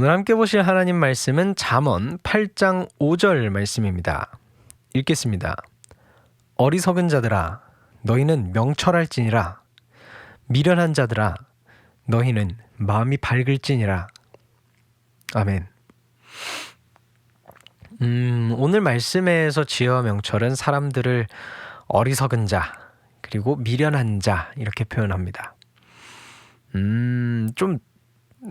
오늘 함께 보실 하나님 말씀은 잠언 8장 5절 말씀입니다. 읽겠습니다. 어리석은 자들아 너희는 명철할지니라 미련한 자들아 너희는 마음이 밝을지니라 아멘. 음, 오늘 말씀에서 지혜와 명철은 사람들을 어리석은 자 그리고 미련한 자 이렇게 표현합니다. 음, 좀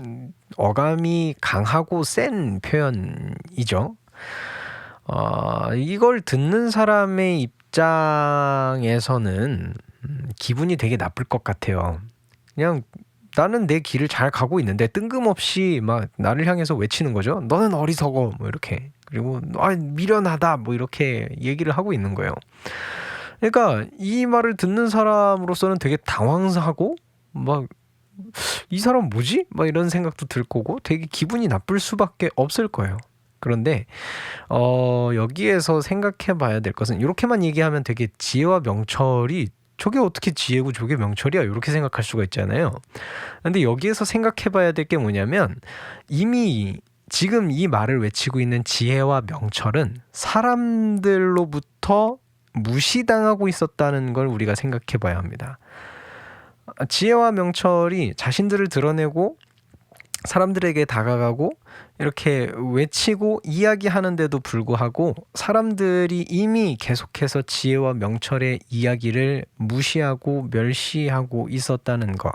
음, 어감이 강하고 센 표현이죠. 어, 이걸 듣는 사람의 입장에서는 음, 기분이 되게 나쁠 것 같아요. 그냥 나는 내 길을 잘 가고 있는데 뜬금없이 막 나를 향해서 외치는 거죠. 너는 어리석어 뭐 이렇게 그리고 아 미련하다 뭐 이렇게 얘기를 하고 있는 거예요. 그러니까 이 말을 듣는 사람으로서는 되게 당황하고 막 이 사람 뭐지? 막 이런 생각도 들 거고 되게 기분이 나쁠 수밖에 없을 거예요. 그런데 어 여기에서 생각해 봐야 될 것은 이렇게만 얘기하면 되게 지혜와 명철이 저게 어떻게 지혜고 저게 명철이야 이렇게 생각할 수가 있잖아요. 근데 여기에서 생각해 봐야 될 게 뭐냐면 이미 지금 이 말을 외치고 있는 지혜와 명철은 사람들로부터 무시당하고 있었다는 걸 우리가 생각해 봐야 합니다. 지혜와 명철이 자신들을 드러내고 사람들에게 다가가고 이렇게 외치고 이야기하는데도 불구하고 사람들이 이미 계속해서 지혜와 명철의 이야기를 무시하고 멸시하고 있었다는 거.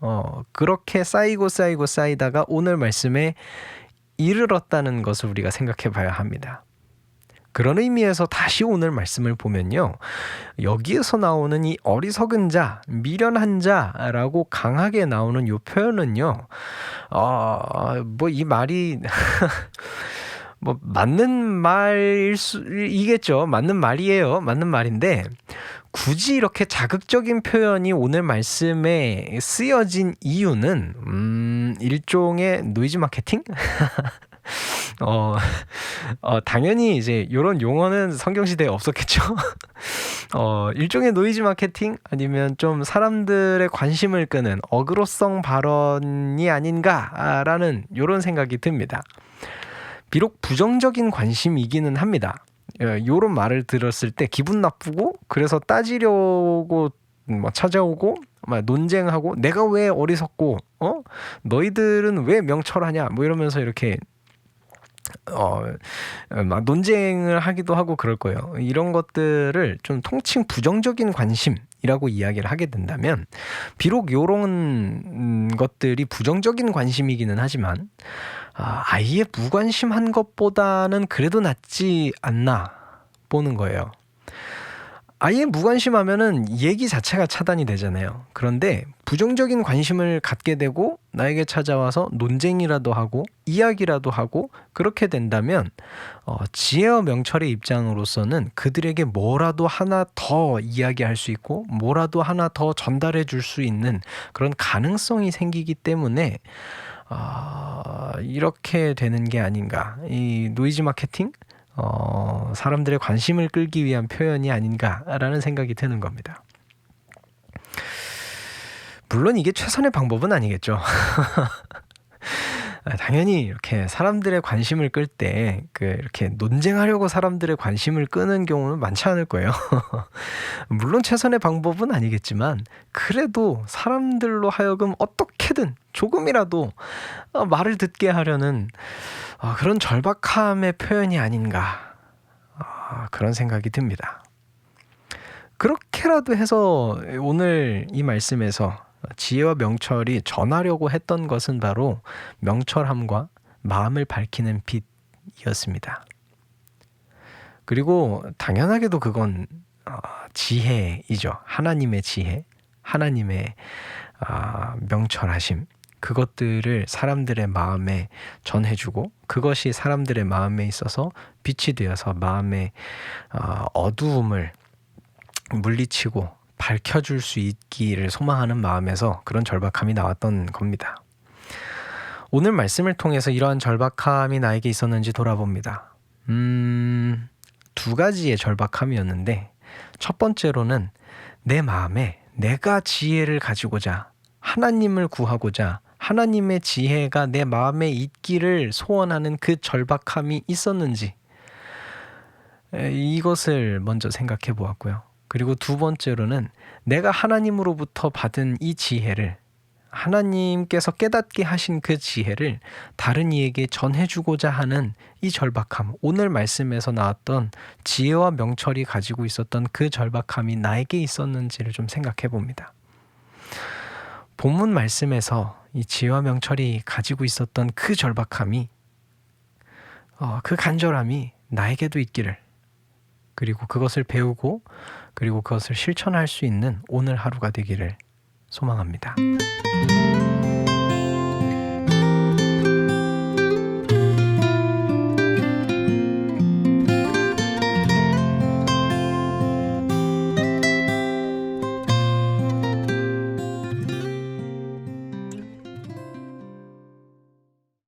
어, 그렇게 쌓이고 쌓이고 쌓이다가 오늘 말씀에 이르렀다는 것을 우리가 생각해 봐야 합니다. 그런 의미에서 다시 오늘 말씀을 보면요. 여기에서 나오는 이 어리석은 자, 미련한 자라고 강하게 나오는 요 표현은요. 어, 뭐 이 말이 뭐 맞는 말일 수이겠죠. 맞는 말이에요. 맞는 말인데 굳이 이렇게 자극적인 표현이 오늘 말씀에 쓰여진 이유는 음, 일종의 노이즈 마케팅? 어, 어, 당연히 이제 이런 용어는 성경 시대에 없었겠죠. 어, 일종의 노이즈 마케팅 아니면 좀 사람들의 관심을 끄는 어그로성 발언이 아닌가라는 이런 생각이 듭니다. 비록 부정적인 관심이기는 합니다. 이런 어, 말을 들었을 때 기분 나쁘고 그래서 따지려고 뭐 찾아오고 막 논쟁하고 내가 왜 어리석고 어 너희들은 왜 명철하냐 뭐 이러면서 이렇게 어, 막 논쟁을 하기도 하고 그럴 거예요. 이런 것들을 좀 통칭 부정적인 관심이라고 이야기를 하게 된다면, 비록 이런 것들이 부정적인 관심이기는 하지만, 아, 아예 무관심한 것보다는 그래도 낫지 않나 보는 거예요. 아예 무관심하면은 얘기 자체가 차단이 되잖아요. 그런데 부정적인 관심을 갖게 되고 나에게 찾아와서 논쟁이라도 하고 이야기라도 하고 그렇게 된다면 어, 지혜와 명철의 입장으로서는 그들에게 뭐라도 하나 더 이야기할 수 있고 뭐라도 하나 더 전달해 줄 수 있는 그런 가능성이 생기기 때문에 어, 이렇게 되는 게 아닌가. 이 노이즈 마케팅 어, 사람들의 관심을 끌기 위한 표현이 아닌가라는 생각이 드는 겁니다. 물론 이게 최선의 방법은 아니겠죠. 아, 당연히 이렇게 사람들의 관심을 끌 때 그 이렇게 논쟁하려고 사람들의 관심을 끄는 경우는 많지 않을 거예요. 물론 최선의 방법은 아니겠지만 그래도 사람들로 하여금 어떻게든 조금이라도 어, 말을 듣게 하려는 어, 그런 절박함의 표현이 아닌가 어, 그런 생각이 듭니다. 그렇게라도 해서 오늘 이 말씀에서 지혜와 명철이 전하려고 했던 것은 바로 명철함과 마음을 밝히는 빛이었습니다. 그리고 당연하게도 그건 지혜이죠. 하나님의 지혜, 하나님의 명철하심, 그것들을 사람들의 마음에 전해주고 그것이 사람들의 마음에 있어서 빛이 되어서 마음의 어, 어두움을 물리치고 밝혀줄 수 있기를 소망하는 마음에서 그런 절박함이 나왔던 겁니다. 오늘 말씀을 통해서 이러한 절박함이 나에게 있었는지 돌아봅니다. 음, 두 가지의 절박함이었는데, 첫 번째로는 내 마음에 내가 지혜를 가지고자 하나님을 구하고자 하나님의 지혜가 내 마음에 있기를 소원하는 그 절박함이 있었는지 에, 이것을 먼저 생각해 보았고요. 그리고 두 번째로는 내가 하나님으로부터 받은 이 지혜를 하나님께서 깨닫게 하신 그 지혜를 다른 이에게 전해주고자 하는 이 절박함, 오늘 말씀에서 나왔던 지혜와 명철이 가지고 있었던 그 절박함이 나에게 있었는지를 좀 생각해 봅니다. 본문 말씀에서 이 지혜와 명철이 가지고 있었던 그 절박함이, 어, 그 간절함이 나에게도 있기를, 그리고 그것을 배우고, 그리고 그것을 실천할 수 있는 오늘 하루가 되기를 소망합니다.